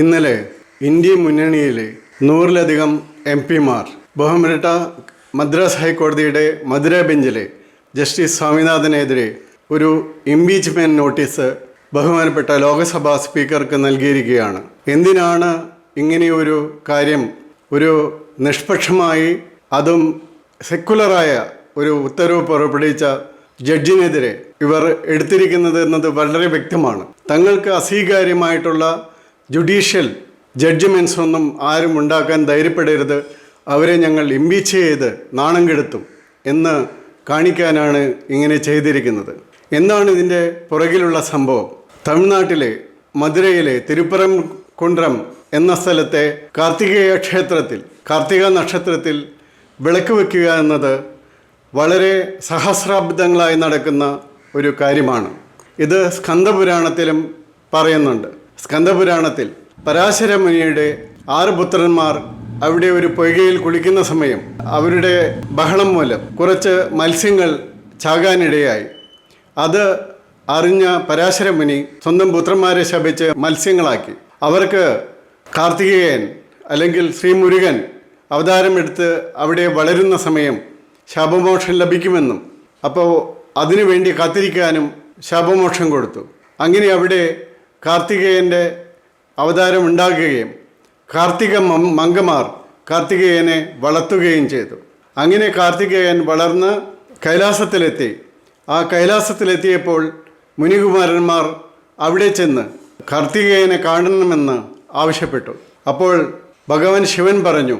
ഇന്നലെ ഇന്ത്യ മുന്നണിയിലെ നൂറിലധികം എം പിമാർ ബഹുമരട്ട മദ്രാസ് ഹൈക്കോടതിയുടെ മധുര ബെഞ്ചിലെ ജസ്റ്റിസ് സ്വാമിനാഥനെതിരെ ഒരു ഇംപീച്ച്മെന്റ് നോട്ടീസ് ബഹുമാനപ്പെട്ട ലോക്സഭാ സ്പീക്കർക്ക് നൽകിയിരിക്കുകയാണ്. എന്തിനാണ് ഇങ്ങനെയൊരു കാര്യം ഒരു നിഷ്പക്ഷമായി അതും സെക്കുലറായ ഒരു ഉത്തരവ് പുറപ്പെടുവിച്ച ജഡ്ജിനെതിരെ ഇവർ എടുത്തിരിക്കുന്നത് എന്നത് വളരെ വ്യക്തമാണ്. തങ്ങൾക്ക് അസ്വീകാര്യമായിട്ടുള്ള ജുഡീഷ്യൽ ജഡ്ജ്മെന്റ്സ് ഒന്നും ആരും ഉണ്ടാക്കാൻ ധൈര്യപ്പെടരുത്. അവരെ ഞങ്ങൾ ഇമ്പീച്ച് ചെയ്ത് നാണം കെടുത്തും എന്ന് കാണിക്കാനാണ് ഇങ്ങനെ ചെയ്തിരിക്കുന്നത്. എന്താണ് ഇതിന്റെ പുറകിലുള്ള സംഭവം? തമിഴ്നാട്ടിലെ മധുരയിലെ തിരുപ്പുറം കുണ്ട്രം എന്ന സ്ഥലത്തെ കാർത്തികേയ ക്ഷേത്രത്തിൽ കാർത്തിക നക്ഷത്രത്തിൽ വിളക്ക് വയ്ക്കുക എന്നത് വളരെ സഹസ്രാബ്ദങ്ങളായി നടക്കുന്ന ഒരു കാര്യമാണ്. ഇത് സ്കന്ദപുരാണത്തിലും പറയുന്നുണ്ട്. സ്കന്ദപുരാണത്തിൽ പരാശര മുനിയുടെ ആറ് പുത്രന്മാർ അവിടെ ഒരു പൊയ്കയിൽ കുളിക്കുന്ന സമയം അവരുടെ ബഹളം മൂലം കുറച്ച് മത്സ്യങ്ങൾ ചാകാനിടയായി. അത് അറിഞ്ഞ പരാശര മുനി സ്വന്തം പുത്രന്മാരെ ശപിച്ച് മത്സ്യങ്ങളാക്കി. അവർക്ക് കാർത്തികേയൻ അല്ലെങ്കിൽ ശ്രീ മുരുകൻ അവതാരമെടുത്ത് അവിടെ വളരുന്ന സമയം ശാപമോക്ഷം ലഭിക്കുമെന്നും അപ്പോൾ അതിനുവേണ്ടി കാത്തിരിക്കാനും ശാപമോക്ഷം കൊടുത്തു. അങ്ങനെ അവിടെ കാർത്തികേയന്റെ അവതാരം ഉണ്ടാകുകയും കാർത്തിക മംഗമാർ കാർത്തികേയനെ വളർത്തുകയും ചെയ്തു. അങ്ങനെ കാർത്തികേയൻ വളർന്ന് കൈലാസത്തിലെത്തി. ആ കൈലാസത്തിലെത്തിയപ്പോൾ മുനികുമാരന്മാർ അവിടെ ചെന്ന് കാർത്തികേയനെ കാണണമെന്ന് ആവശ്യപ്പെട്ടു. അപ്പോൾ ഭഗവാൻ ശിവൻ പറഞ്ഞു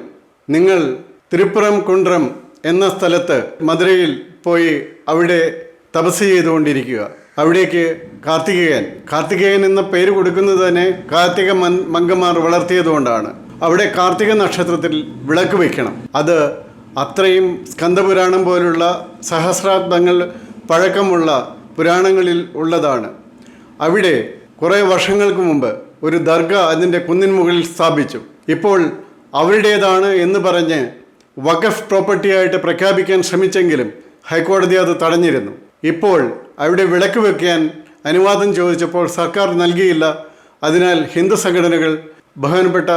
നിങ്ങൾ തിരുപ്പുറം കുണ്ട്രം എന്ന സ്ഥലത്ത് മധുരയിൽ പോയി അവിടെ തപസ് ചെയ്തുകൊണ്ടിരിക്കുക. അവിടേക്ക് കാർത്തികേയൻ. കാർത്തികേയൻ എന്ന പേര് കൊടുക്കുന്നത് തന്നെ കാർത്തിക മൻ മങ്കമാർ വളർത്തിയതുകൊണ്ടാണ് അവിടെ കാർത്തിക നക്ഷത്രത്തിൽ വിളക്ക് വയ്ക്കണം അത് അത്രയും സ്കന്ദപുരാണം പോലുള്ള സഹസ്രാബ്ദങ്ങൾ പഴക്കമുള്ള പുരാണങ്ങളിൽ ഉള്ളതാണ്. അവിടെ കുറേ വർഷങ്ങൾക്ക് മുമ്പ് ഒരു ദർഗ അതിന്റെ കുന്നിൻ മുകളിൽ സ്ഥാപിച്ചു. ഇപ്പോൾ അവരുടേതാണ് എന്ന് പറഞ്ഞ് വഖഫ് പ്രോപ്പർട്ടിയായിട്ട് പ്രഖ്യാപിക്കാൻ ശ്രമിച്ചെങ്കിലും ഹൈക്കോടതി അത് തടഞ്ഞിരുന്നു. ഇപ്പോൾ അവിടെ വിളക്ക് വെക്കാൻ അനുവാദം ചോദിച്ചപ്പോൾ സർക്കാർ നൽകിയില്ല. അതിനാൽ ഹിന്ദു സംഘടനകൾ ബഹുമാനപ്പെട്ട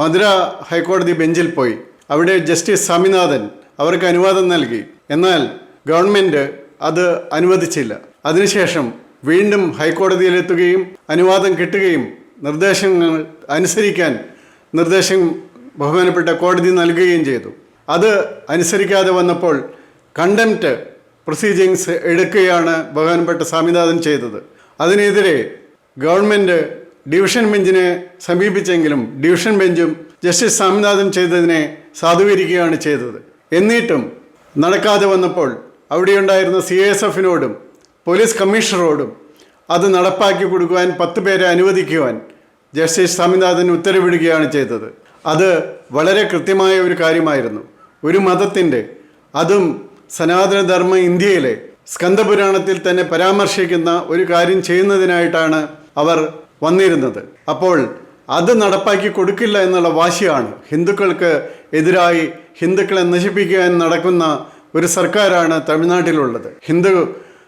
മധുര ഹൈക്കോടതി ബെഞ്ചിൽ പോയി. അവിടെ ജസ്റ്റിസ് സ്വാമിനാഥൻ അവർക്ക് അനുവാദം നൽകി. എന്നാൽ ഗവൺമെന്റ് അത് അനുവദിച്ചില്ല. അതിനുശേഷം വീണ്ടും ഹൈക്കോടതിയിലെത്തുകയും അനുവാദം കിട്ടുകയും നിർദ്ദേശങ്ങൾ അനുസരിക്കാൻ നിർദ്ദേശം ബഹുമാനപ്പെട്ട കോടതി നൽകുകയും ചെയ്തു. അത് അനുസരിക്കാതെ വന്നപ്പോൾ കണ്ടംപ്റ്റ് പ്രൊസീജിങ്സ് എടുക്കുകയാണ് ബഹുമാനപ്പെട്ട സ്വാമിനാഥൻ ചെയ്തത്. അതിനെതിരെ ഗവൺമെന്റ് ഡിവിഷൻ ബെഞ്ചിനെ സമീപിച്ചെങ്കിലും ഡിവിഷൻ ബെഞ്ചും ജസ്റ്റിസ് സ്വാമിനാഥൻ ചെയ്തതിനെ സാധൂകരിക്കുകയാണ് ചെയ്തത്. എന്നിട്ടും നടക്കാതെ വന്നപ്പോൾ അവിടെയുണ്ടായിരുന്ന സി എസ് എഫിനോടും പോലീസ് കമ്മീഷണറോടും അത് നടപ്പാക്കി കൊടുക്കുവാൻ പത്ത് പേരെ അനുവദിക്കുവാൻ ജസ്റ്റിസ് സ്വാമിനാഥൻ ഉത്തരവിടുകയാണ് ചെയ്തത്. അത് വളരെ കൃത്യമായ ഒരു കാര്യമായിരുന്നു. ഒരു മതത്തിന്റെ അതും സനാതനധർമ്മ ഇന്ത്യയിലെ സ്കന്ദപുരാണത്തിൽ തന്നെ പരാമർശിക്കുന്ന ഒരു കാര്യം ചെയ്യുന്നതിനായിട്ടാണ് അവർ വന്നിരുന്നത്. അപ്പോൾ അത് നടപ്പാക്കി കൊടുക്കില്ല എന്നുള്ള വാശിയാണ് ഹിന്ദുക്കൾക്ക് എതിരായി ഹിന്ദുക്കളെ നശിപ്പിക്കാൻ നടക്കുന്ന ഒരു സർക്കാരാണ് തമിഴ്നാട്ടിലുള്ളത്. ഹിന്ദു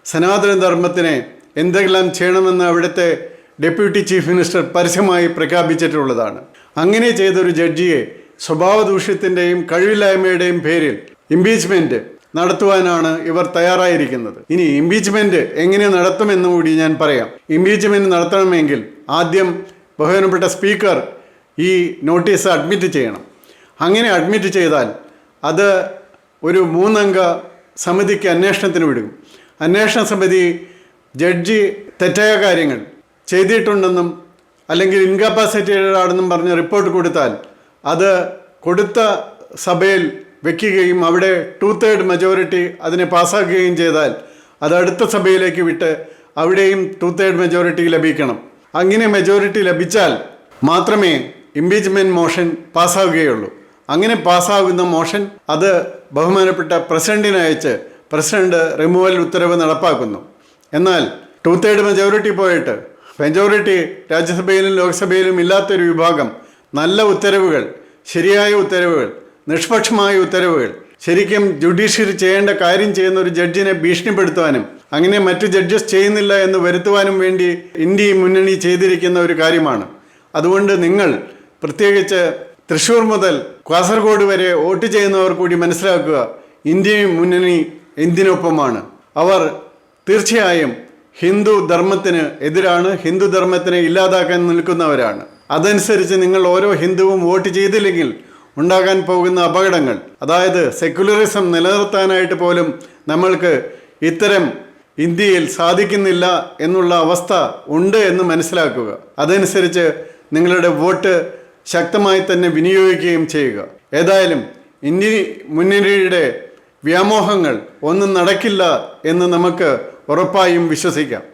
സനാതന ധർമ്മത്തിനെ എന്തെല്ലാം ചെയ്യണമെന്ന് അവിടുത്തെ ഡെപ്യൂട്ടി ചീഫ് മിനിസ്റ്റർ പരസ്യമായി പ്രഖ്യാപിച്ചിട്ടുള്ളതാണ്. അങ്ങനെ ചെയ്തൊരു ജഡ്ജിയെ സ്വഭാവദൂഷ്യത്തിന്റെയും കഴിവില്ലായ്മയുടെയും പേരിൽ ഇംപീച്ച്മെന്റ് നടത്തുവാനാണ് ഇവർ തയ്യാറായിരിക്കുന്നത്. ഇനി ഇംപീച്ച്മെന്റ് എങ്ങനെ നടത്തുമെന്ന് കൂടി ഞാൻ പറയാം. ഇംപീച്ച്മെന്റ് നടത്തണമെങ്കിൽ ആദ്യം ബഹുമാനപ്പെട്ട സ്പീക്കർ ഈ നോട്ടീസ് അഡ്മിറ്റ് ചെയ്യണം. അങ്ങനെ അഡ്മിറ്റ് ചെയ്താൽ അത് ഒരു മൂന്നംഗ സമിതിക്ക് അന്വേഷണത്തിന് വിടും. അന്വേഷണ സമിതി ജഡ്ജി തെറ്റായ കാര്യങ്ങൾ ചെയ്തിട്ടുണ്ടെന്നും അല്ലെങ്കിൽ ഇൻകപ്പാസിറ്റേറ്റഡ് ആണെന്നും പറഞ്ഞ് റിപ്പോർട്ട് കൊടുത്താൽ അത് കൊടുത്ത സഭയിൽ വെക്കുകയും അവിടെ ടു തേർഡ് മെജോറിറ്റി അതിനെ പാസ്സാക്കുകയും ചെയ്താൽ അത് അടുത്ത സഭയിലേക്ക് വിട്ട് അവിടെയും ടു തേർഡ് മെജോറിറ്റി ലഭിക്കണം. അങ്ങനെ മെജോറിറ്റി ലഭിച്ചാൽ മാത്രമേ ഇംപീച്ച്മെന്റ് മോഷൻ പാസ്സാവുകയുള്ളൂ. അങ്ങനെ പാസ്സാകുന്ന മോഷൻ അത് ബഹുമാനപ്പെട്ട പ്രസിഡന്റിന് പ്രസിഡന്റ് റിമൂവൽ ഉത്തരവ് നടപ്പാക്കുന്നു. എന്നാൽ ടു തേർഡ് മെജോറിറ്റി പോയിട്ട് മെജോറിറ്റി രാജ്യസഭയിലും ലോക്സഭയിലും ഇല്ലാത്തൊരു വിഭാഗം നല്ല ഉത്തരവുകൾ ശരിയായ ഉത്തരവുകൾ നിഷ്പക്ഷമായ ഉത്തരവുകൾ. ശരിക്കും ജുഡീഷ്യറി ചെയ്യേണ്ട കാര്യം ചെയ്യുന്ന ഒരു ജഡ്ജിനെ ഭീഷണിപ്പെടുത്തുവാനും അങ്ങനെ മറ്റു ജഡ്ജസ് ചെയ്യുന്നില്ല എന്ന് വരുത്തുവാനും വേണ്ടി ഇന്ത്യ മുന്നണി ചെയ്തിരിക്കുന്ന ഒരു കാര്യമാണ്. അതുകൊണ്ട് നിങ്ങൾ പ്രത്യേകിച്ച് തൃശ്ശൂർ മുതൽ കാസർഗോഡ് വരെ വോട്ട് ചെയ്യുന്നവർ കൂടി മനസ്സിലാക്കുക ഇന്ത്യ മുന്നണി എന്തിനൊപ്പമാണ്. അവർ തീർച്ചയായും ഹിന്ദു ധർമ്മത്തിന് എതിരാണ് ഹിന്ദു ധർമ്മത്തിനെ ഇല്ലാതാക്കാൻ നിൽക്കുന്നവരാണ്. അതനുസരിച്ച് നിങ്ങൾ ഓരോ ഹിന്ദുവും വോട്ട് ചെയ്തില്ലെങ്കിൽ ഉണ്ടാകാൻ പോകുന്ന അപകടങ്ങൾ അതായത് സെക്യുലറിസം നിലനിർത്താനായിട്ട് പോലും നമ്മൾക്ക് ഇത്തരം ഇന്ത്യയിൽ സാധിക്കുന്നില്ല എന്നുള്ള അവസ്ഥ ഉണ്ട് എന്ന് മനസ്സിലാക്കുക. അതനുസരിച്ച് നിങ്ങളുടെ വോട്ട് ശക്തമായി തന്നെ വിനിയോഗിക്കുകയും ചെയ്യുക. ഏതായാലും ഇന്ത്യ മുന്നണിയുടെ വ്യാമോഹങ്ങൾ ഒന്നും നടക്കില്ല എന്ന് നമുക്ക് ഉറപ്പായും വിശ്വസിക്കാം.